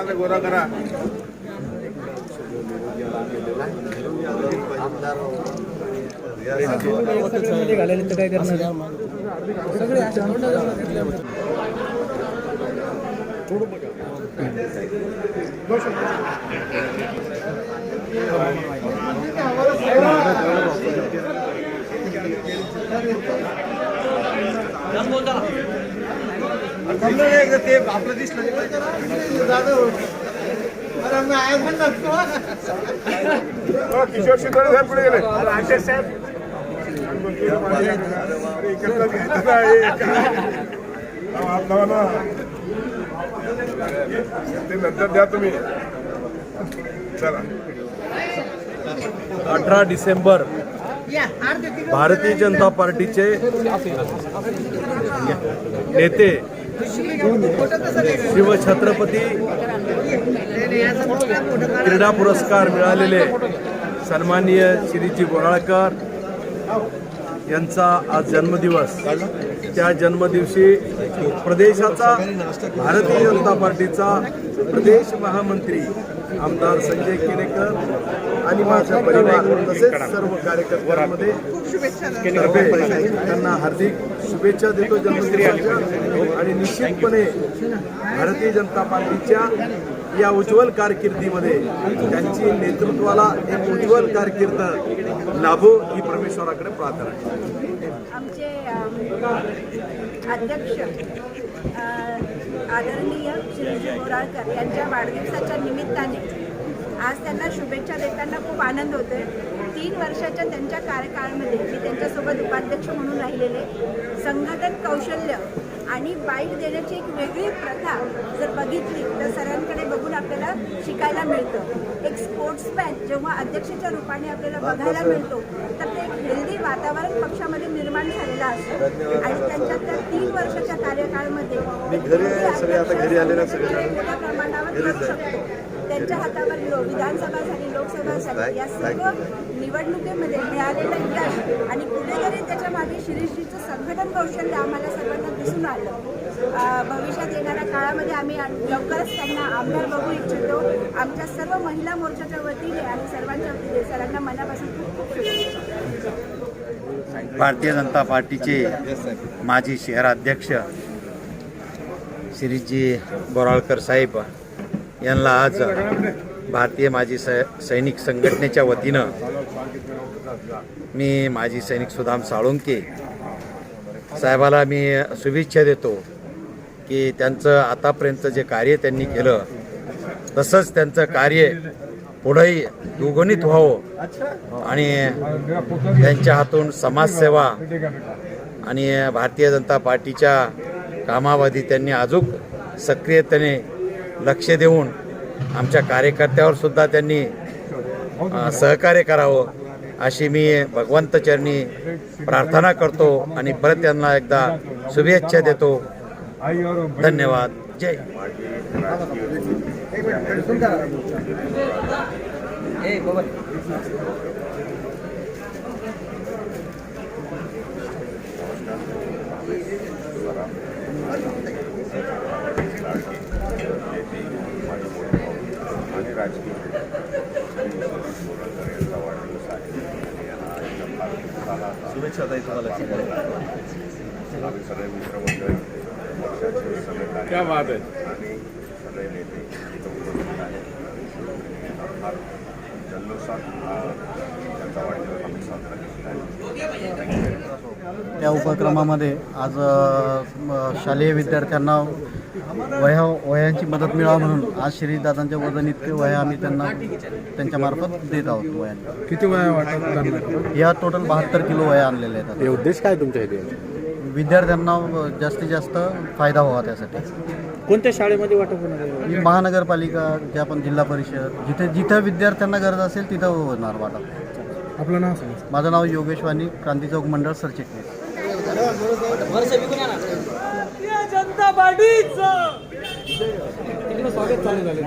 लागले गोरा करा. घालायला तर काय करणार ते आपलं दिसलं हो, किशोर शिंदे साहेब पुढे गेले. आशे साहेब. घ्यायचं नाही. ते नंतर द्या तुम्ही. चला. अठरा डिसेंबर भारतीय जनता पार्टीचे नेते शिवछत्रपती क्रीडा पुरस्कार मिळालेले सन्माननीय श्रीजी बोराळकर यांचा आज जन्मदिवस. त्या जन्मदिवशी प्रदेशाचा भारतीय जनता पार्टीचा प्रदेश महामंत्री आमदार संजय केनेकर आणि माझा परिवार तसेच सर्व कार्यकर्त्यांमध्ये त्यांना हार्दिक शुभेच्छा देतो जन्मदिनाच्या आणि निश्चितपणे भारतीय जनता पार्टीच्या या उज्ज्वल कारकिर्दीमध्ये त्यांची नेतृत्वाला एक उज्ज्वल कारकीर्द लाभो ही परमेश्वराकडे प्रार्थना आमचे अध्यक्ष आदरणीय श्रीजी बोराळकर यांच्या वाढदिवसाच्या निमित्ताने आज त्यांना शुभेच्छा देताना खूप आनंद होतोय. तीन वर्षाच्या त्यांच्या कार्यकाळामध्ये मी त्यांच्यासोबत उपाध्यक्ष म्हणून राहिलेले. संघटन कौशल्य आणि बाईट देण्याची एक वेगळी प्रथा जर बघितली तर सरांकडे बघून आपल्याला शिकायला मिळतं. एक स्पोर्ट्समॅन जेव्हा अध्यक्षाच्या रूपाने आपल्याला बघायला मिळतो तर ते एक हेल्दी वातावरण पक्षामध्ये निर्माण झालेलं असतं. आणि त्यांच्या त्या तीन वर्षाच्या कार्यकाळामध्ये मोठ्या प्रमाणावर करू शकतो. त्यांच्या हातावर लो- विधानसभा झाली लोकसभा झाली या सर्व निवडणुकीमध्ये मिळालेलं यश आणि कुठेतरी त्याच्यामागे शिरीषजीचं संघटन कौशल्य आम्हाला सर्वांना दिसून आलं भविष्यात येणाऱ्या काळामध्ये आम्ही लवकरच त्यांना आमदार बघू इच्छितो. आमच्या सर्व महिला मोर्चाच्या वतीने आणि सर्वांच्या वतीने सरांना मनापासून खूप खूप शुभेच्छा. भारतीय जनता पार्टीचे माजी शहराध्यक्ष श्रीजी बोराळकर साहेब यांना आज भारतीय माजी सै सैनिक संघटनेच्या वतीनं मी माजी सैनिक सुदाम साळुंके साहेबाला मी शुभेच्छा देतो की त्यांचं आतापर्यंत जे कार्य त्यांनी केलं तसंच त्यांचं कार्य पुढेही दुगणित व्हावं आणि त्यांच्या हातून समाजसेवा आणि भारतीय जनता पार्टीच्या कामावधी त्यांनी अजून सक्रियतेने लक्ष देऊन आमच्या कार्यकर्त्यावर सुद्धा त्यांनी सहकार्य करावं अशी मी भगवंतचरणी प्रार्थना करतो आणि परत त्यांना एकदा शुभेच्छा देतो. धन्यवाद. जय. हिंद. राजकीय यांचा वाढदिवस आहे यांना आजच्या फार झाला होता. शुभेच्छा ताई तुम्हाला आम्ही सगळे मित्रमंडळी पक्षाचे सगळे कार्यकर्ते आणि सगळे नेते इथं उपस्थित आहेत फार जल्लोषात हा त्यांचा वाढदिवस आम्ही साजरा केलेला आहे त्या उपक्रमामध्ये आज शालेय विद्यार्थ्यांना वह्या वह्यांची मदत मिळावी म्हणून आज श्रीदादांच्या वजन इतके वह्या आम्ही त्यांना त्यांच्या मार्फत देत आहोत वह्यांना. किती वया वाटत या टोटल बहात्तर किलो वह्या आणलेल्या आहेत आता. उद्देश काय तुमच्या इथे? विद्यार्थ्यांना जास्तीत जास्त फायदा व्हावा त्यासाठी. कोणत्या शाळेमध्ये वाटप होणार आहे? ही महानगरपालिका जे आपण जिल्हा परिषद जिथे जिथं विद्यार्थ्यांना गरज असेल तिथं होणार वाटप. आपलं नाव सांगा. माझं नाव योगेश वाणी क्रांती चौक मंडळ सरचिटणीस. जनता पार्टीचं स्वागत चालू झालं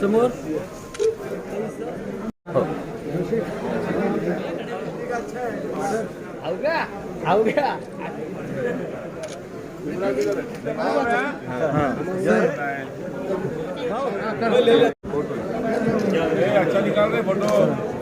समोर अवघ्या अवघ्या ए, अच्छा निकाल रहे फोटो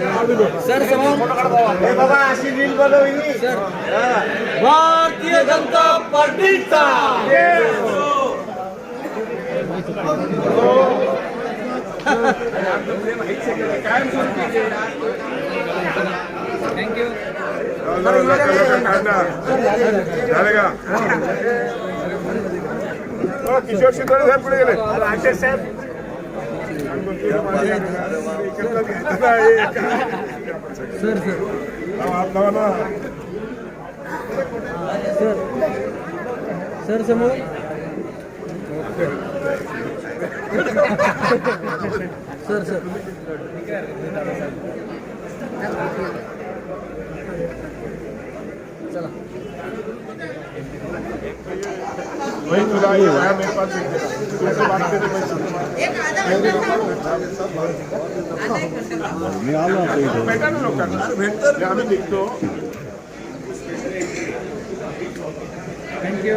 सर समोर भारतीय जनता पार्टीचा. थँक्यू झालं का? किशोर शिंदे साहेब पुढे गेले? साहेब. सर सर लावा, हात लावा ना. सर सर समोर सर सर वही तुला ये आया मेरे पास एक जगह. तुमसे बात thank you